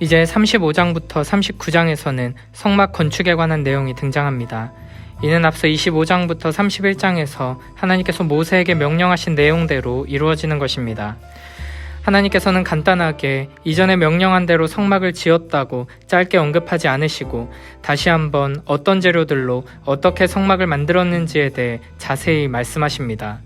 이제 35장부터 39장에서는 성막 건축에 관한 내용이 등장합니다. 이는 앞서 25장부터 31장에서 하나님께서 모세에게 명령하신 내용대로 이루어지는 것입니다. 하나님께서는 간단하게 이전에 명령한 대로 성막을 지었다고 짧게 언급하지 않으시고 다시 한번 어떤 재료들로 어떻게 성막을 만들었는지에 대해 자세히 말씀하십니다.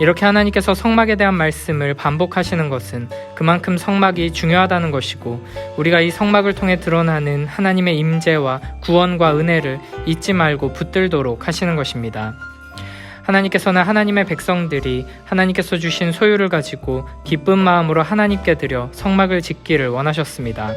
이렇게 하나님께서 성막에 대한 말씀을 반복하시는 것은 그만큼 성막이 중요하다는 것이고 우리가 이 성막을 통해 드러나는 하나님의 임재와 구원과 은혜를 잊지 말고 붙들도록 하시는 것입니다. 하나님께서는 하나님의 백성들이 하나님께서 주신 소유를 가지고 기쁜 마음으로 하나님께 드려 성막을 짓기를 원하셨습니다.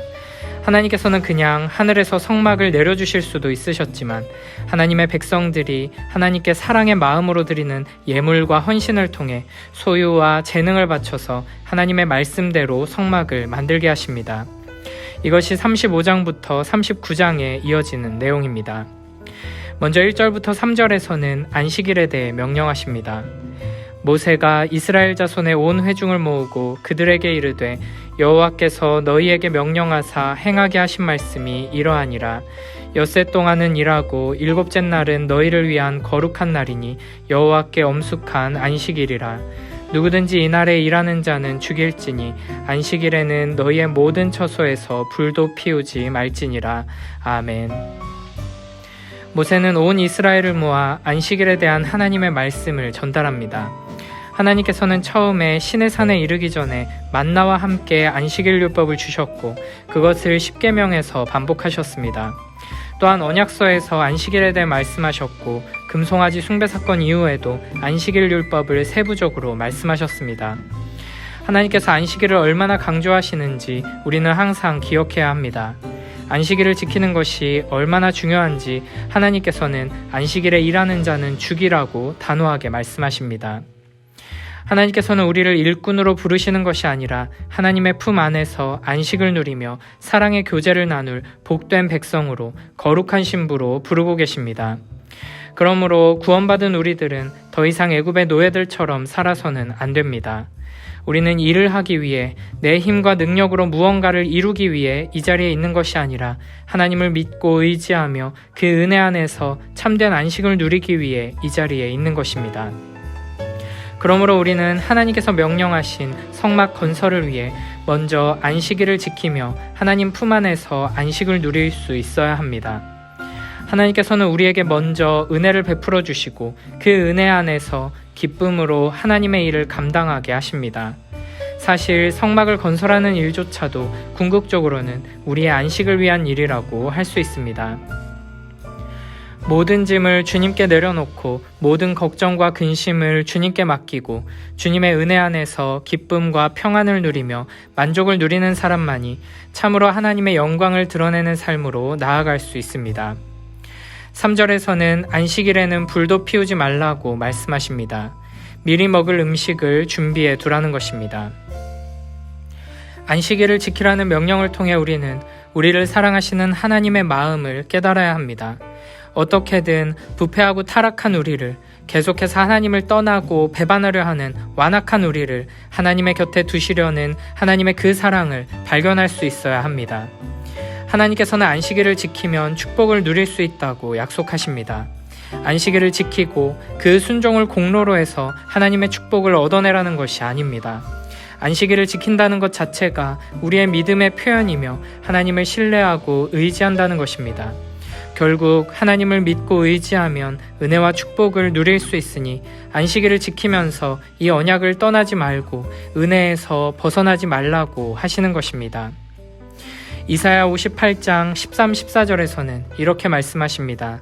하나님께서는 그냥 하늘에서 성막을 내려주실 수도 있으셨지만 하나님의 백성들이 하나님께 사랑의 마음으로 드리는 예물과 헌신을 통해 소유와 재능을 바쳐서 하나님의 말씀대로 성막을 만들게 하십니다. 이것이 35장부터 39장에 이어지는 내용입니다. 먼저 1절부터 3절에서는 안식일에 대해 명령하십니다. 모세가 이스라엘 자손의 온 회중을 모으고 그들에게 이르되 여호와께서 너희에게 명령하사 행하게 하신 말씀이 이러하니라. 엿새 동안은 일하고 일곱째 날은 너희를 위한 거룩한 날이니 여호와께 엄숙한 안식일이라. 누구든지 이날에 일하는 자는 죽일지니 안식일에는 너희의 모든 처소에서 불도 피우지 말지니라. 아멘. 모세는 온 이스라엘을 모아 안식일에 대한 하나님의 말씀을 전달합니다. 하나님께서는 처음에 신의 산에 이르기 전에 만나와 함께 안식일 율법을 주셨고 그것을 십계명에서 반복하셨습니다. 또한 언약서에서 안식일에 대해 말씀하셨고 금송아지 숭배 사건 이후에도 안식일 율법을 세부적으로 말씀하셨습니다. 하나님께서 안식일을 얼마나 강조하시는지 우리는 항상 기억해야 합니다. 안식일을 지키는 것이 얼마나 중요한지 하나님께서는 안식일에 일하는 자는 죽이라고 단호하게 말씀하십니다. 하나님께서는 우리를 일꾼으로 부르시는 것이 아니라 하나님의 품 안에서 안식을 누리며 사랑의 교제를 나눌 복된 백성으로 거룩한 신부로 부르고 계십니다. 그러므로 구원받은 우리들은 더 이상 애굽의 노예들처럼 살아서는 안 됩니다. 우리는 일을 하기 위해 내 힘과 능력으로 무언가를 이루기 위해 이 자리에 있는 것이 아니라 하나님을 믿고 의지하며 그 은혜 안에서 참된 안식을 누리기 위해 이 자리에 있는 것입니다. 그러므로 우리는 하나님께서 명령하신 성막 건설을 위해 먼저 안식일을 지키며 하나님 품 안에서 안식을 누릴 수 있어야 합니다. 하나님께서는 우리에게 먼저 은혜를 베풀어 주시고 그 은혜 안에서 기쁨으로 하나님의 일을 감당하게 하십니다. 사실 성막을 건설하는 일조차도 궁극적으로는 우리의 안식을 위한 일이라고 할 수 있습니다. 모든 짐을 주님께 내려놓고 모든 걱정과 근심을 주님께 맡기고 주님의 은혜 안에서 기쁨과 평안을 누리며 만족을 누리는 사람만이 참으로 하나님의 영광을 드러내는 삶으로 나아갈 수 있습니다. 3절에서는 안식일에는 불도 피우지 말라고 말씀하십니다. 미리 먹을 음식을 준비해 두라는 것입니다. 안식일을 지키라는 명령을 통해 우리는 우리를 사랑하시는 하나님의 마음을 깨달아야 합니다. 어떻게든 부패하고 타락한 우리를 계속해서 하나님을 떠나고 배반하려 하는 완악한 우리를 하나님의 곁에 두시려는 하나님의 그 사랑을 발견할 수 있어야 합니다. 하나님께서는 안식일을 지키면 축복을 누릴 수 있다고 약속하십니다. 안식일을 지키고 그 순종을 공로로 해서 하나님의 축복을 얻어내라는 것이 아닙니다. 안식일을 지킨다는 것 자체가 우리의 믿음의 표현이며 하나님을 신뢰하고 의지한다는 것입니다. 결국 하나님을 믿고 의지하면 은혜와 축복을 누릴 수 있으니 안식일을 지키면서 이 언약을 떠나지 말고 은혜에서 벗어나지 말라고 하시는 것입니다. 이사야 58장 13, 14절에서는 이렇게 말씀하십니다.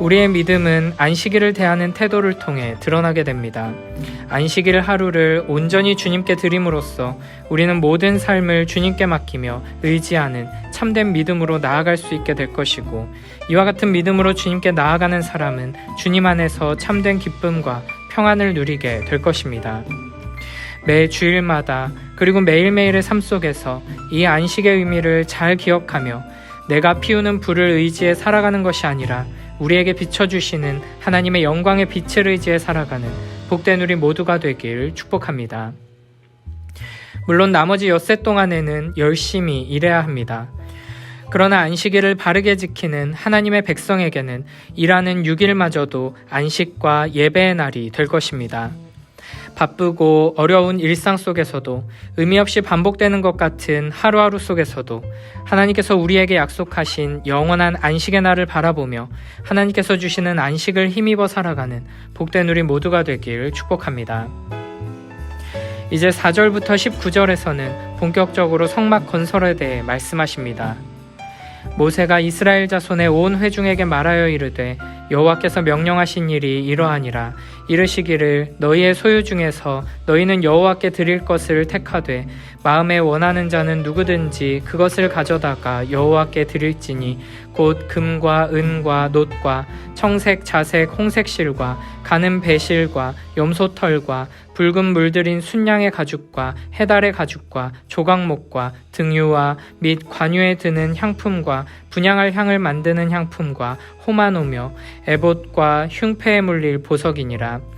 우리의 믿음은 안식일을 대하는 태도를 통해 드러나게 됩니다. 안식일 하루를 온전히 주님께 드림으로써 우리는 모든 삶을 주님께 맡기며 의지하는 참된 믿음으로 나아갈 수 있게 될 것이고 이와 같은 믿음으로 주님께 나아가는 사람은 주님 안에서 참된 기쁨과 평안을 누리게 될 것입니다. 매 주일마다 그리고 매일매일의 삶 속에서 이 안식의 의미를 잘 기억하며 내가 피우는 불을 의지해 살아가는 것이 아니라 우리에게 비춰주시는 하나님의 영광의 빛을 의지해 살아가는 복된 우리 모두가 되길 축복합니다. 물론 나머지 엿새 동안에는 열심히 일해야 합니다. 그러나 안식일을 바르게 지키는 하나님의 백성에게는 일하는 6일마저도 안식과 예배의 날이 될 것입니다. 바쁘고 어려운 일상 속에서도 의미 없이 반복되는 것 같은 하루하루 속에서도 하나님께서 우리에게 약속하신 영원한 안식의 날을 바라보며 하나님께서 주시는 안식을 힘입어 살아가는 복된 우리 모두가 되길 축복합니다. 이제 4절부터 19절에서는 본격적으로 성막 건설에 대해 말씀하십니다. 모세가 이스라엘 자손의 온 회중에게 말하여 이르되 여호와께서 명령하신 일이 이러하니라. 이르시기를 너희의 소유 중에서 너희는 여호와께 드릴 것을 택하되 마음에 원하는 자는 누구든지 그것을 가져다가 여호와께 드릴지니 곧 금과 은과 놋과 청색 자색 홍색 실과 가는 배실과 염소털과 붉은 물들인 순양의 가죽과 해달의 가죽과 조각목과 등유와 및 관유에 드는 향품과 분양할 향을 만드는 향품과 호마노며 에봇과 흉패에 물릴 보석이니라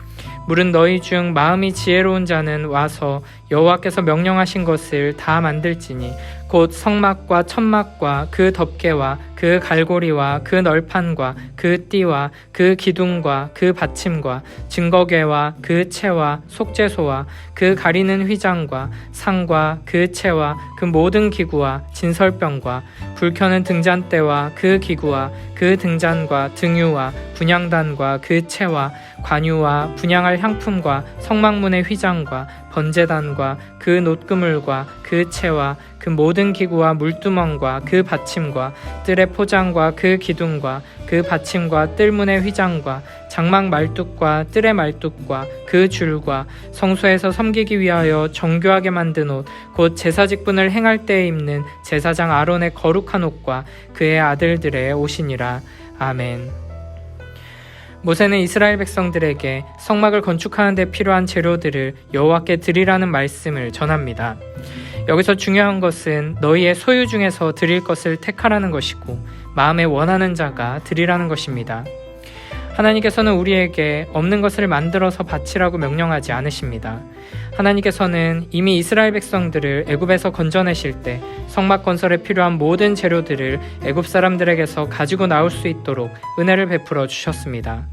물은 너희 중 마음이 지혜로운 자는 와서 여호와께서 명령하신 것을 다 만들지니 곧 성막과 천막과 그 덮개와 그 갈고리와 그 널판과 그 띠와 그 기둥과 그 받침과 증거계와 그 채와 속죄소와 그 가리는 휘장과 상과 그 채와 그 모든 기구와 진설병과 불 켜는 등잔대와 그 기구와 그 등잔과 등유와 분양단과 그 채와 관유와 분양할 향품과 성막문의 휘장과 번제단과 그 놋그물과 그 채와 그 모든 기구와 물두멍과 그 받침과 뜰의 포장과 그 기둥과 그 받침과 뜰문의 휘장과 장막 말뚝과 뜰의 말뚝과 그 줄과 성소에서 섬기기 위하여 정교하게 만든 옷 곧 제사 직분을 행할 때에 입는 제사장 아론의 거룩한 옷과 그의 아들들의 옷이니라 아멘. 모세는 이스라엘 백성들에게 성막을 건축하는 데 필요한 재료들을 여호와께 드리라는 말씀을 전합니다. 여기서 중요한 것은 너희의 소유 중에서 드릴 것을 택하라는 것이고 마음에 원하는 자가 드리라는 것입니다. 하나님께서는 우리에게 없는 것을 만들어서 바치라고 명령하지 않으십니다. 하나님께서는 이미 이스라엘 백성들을 애굽에서 건져내실 때 성막 건설에 필요한 모든 재료들을 애굽 사람들에게서 가지고 나올 수 있도록 은혜를 베풀어 주셨습니다.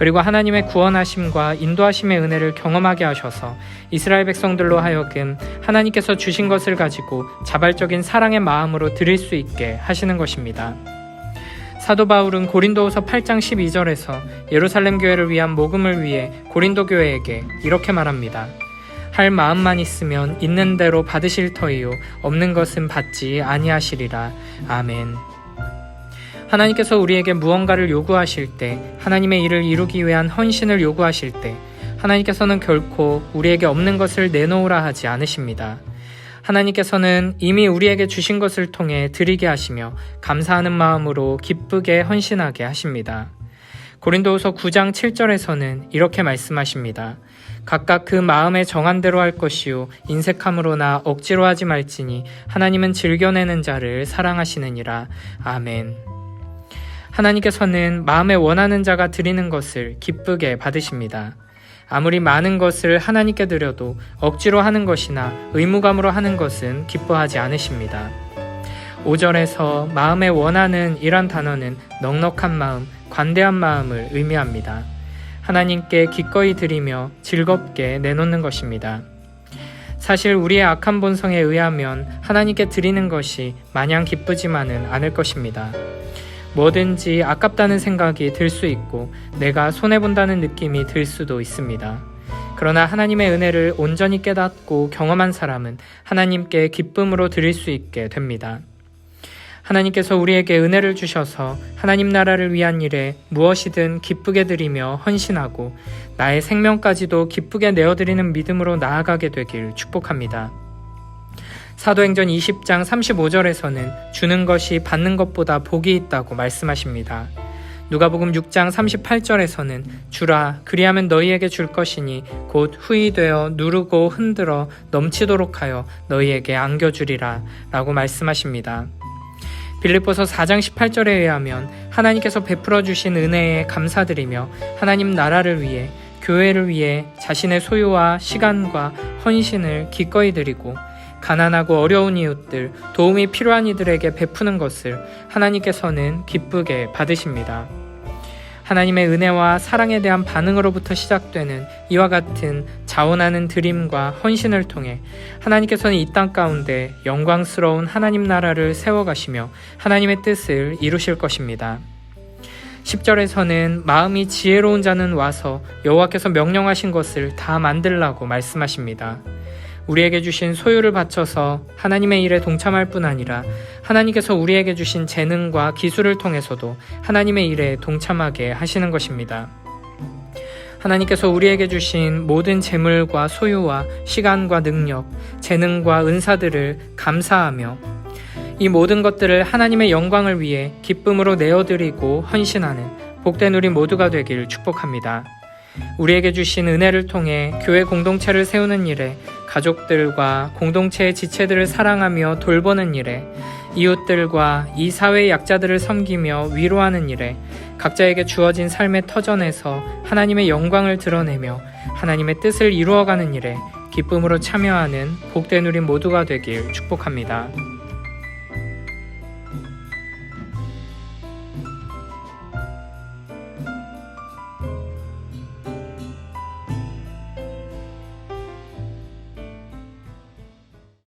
그리고 하나님의 구원하심과 인도하심의 은혜를 경험하게 하셔서 이스라엘 백성들로 하여금 하나님께서 주신 것을 가지고 자발적인 사랑의 마음으로 드릴 수 있게 하시는 것입니다. 사도 바울은 고린도후서 8장 12절에서 예루살렘 교회를 위한 모금을 위해 고린도 교회에게 이렇게 말합니다. 할 마음만 있으면 있는 대로 받으실 터이요 없는 것은 받지 아니하시리라. 아멘. 하나님께서 우리에게 무언가를 요구하실 때 하나님의 일을 이루기 위한 헌신을 요구하실 때 하나님께서는 결코 우리에게 없는 것을 내놓으라 하지 않으십니다. 하나님께서는 이미 우리에게 주신 것을 통해 드리게 하시며 감사하는 마음으로 기쁘게 헌신하게 하십니다. 고린도후서 9장 7절에서는 이렇게 말씀하십니다. 각각 그 마음에 정한 대로 할 것이요 인색함으로나 억지로 하지 말지니 하나님은 즐겨내는 자를 사랑하시느니라. 아멘. 하나님께서는 마음에 원하는 자가 드리는 것을 기쁘게 받으십니다. 아무리 많은 것을 하나님께 드려도 억지로 하는 것이나 의무감으로 하는 것은 기뻐하지 않으십니다. 5절에서 마음에 원하는 이란 단어는 넉넉한 마음, 관대한 마음을 의미합니다. 하나님께 기꺼이 드리며 즐겁게 내놓는 것입니다. 사실 우리의 악한 본성에 의하면 하나님께 드리는 것이 마냥 기쁘지만은 않을 것입니다. 뭐든지 아깝다는 생각이 들 수 있고 내가 손해본다는 느낌이 들 수도 있습니다. 그러나 하나님의 은혜를 온전히 깨닫고 경험한 사람은 하나님께 기쁨으로 드릴 수 있게 됩니다. 하나님께서 우리에게 은혜를 주셔서 하나님 나라를 위한 일에 무엇이든 기쁘게 드리며 헌신하고 나의 생명까지도 기쁘게 내어드리는 믿음으로 나아가게 되길 축복합니다. 사도행전 20장 35절에서는 주는 것이 받는 것보다 복이 있다고 말씀하십니다. 누가복음 6장 38절에서는 주라 그리하면 너희에게 줄 것이니 곧 후이 되어 누르고 흔들어 넘치도록 하여 너희에게 안겨 주리라 라고 말씀하십니다. 빌립보서 4장 18절에 의하면 하나님께서 베풀어 주신 은혜에 감사드리며 하나님 나라를 위해 교회를 위해 자신의 소유와 시간과 헌신을 기꺼이 드리고 가난하고 어려운 이웃들, 도움이 필요한 이들에게 베푸는 것을 하나님께서는 기쁘게 받으십니다. 하나님의 은혜와 사랑에 대한 반응으로부터 시작되는 이와 같은 자원하는 드림과 헌신을 통해 하나님께서는 이 땅 가운데 영광스러운 하나님 나라를 세워가시며 하나님의 뜻을 이루실 것입니다. 10절에서는 마음이 지혜로운 자는 와서 여호와께서 명령하신 것을 다 만들라고 말씀하십니다. 우리에게 주신 소유를 바쳐서 하나님의 일에 동참할 뿐 아니라 하나님께서 우리에게 주신 재능과 기술을 통해서도 하나님의 일에 동참하게 하시는 것입니다. 하나님께서 우리에게 주신 모든 재물과 소유와 시간과 능력, 재능과 은사들을 감사하며 이 모든 것들을 하나님의 영광을 위해 기쁨으로 내어드리고 헌신하는 복된 우리 모두가 되길 축복합니다. 우리에게 주신 은혜를 통해 교회 공동체를 세우는 일에 가족들과 공동체의 지체들을 사랑하며 돌보는 일에 이웃들과 이 사회의 약자들을 섬기며 위로하는 일에 각자에게 주어진 삶의 터전에서 하나님의 영광을 드러내며 하나님의 뜻을 이루어가는 일에 기쁨으로 참여하는 복된 우리 모두가 되길 축복합니다.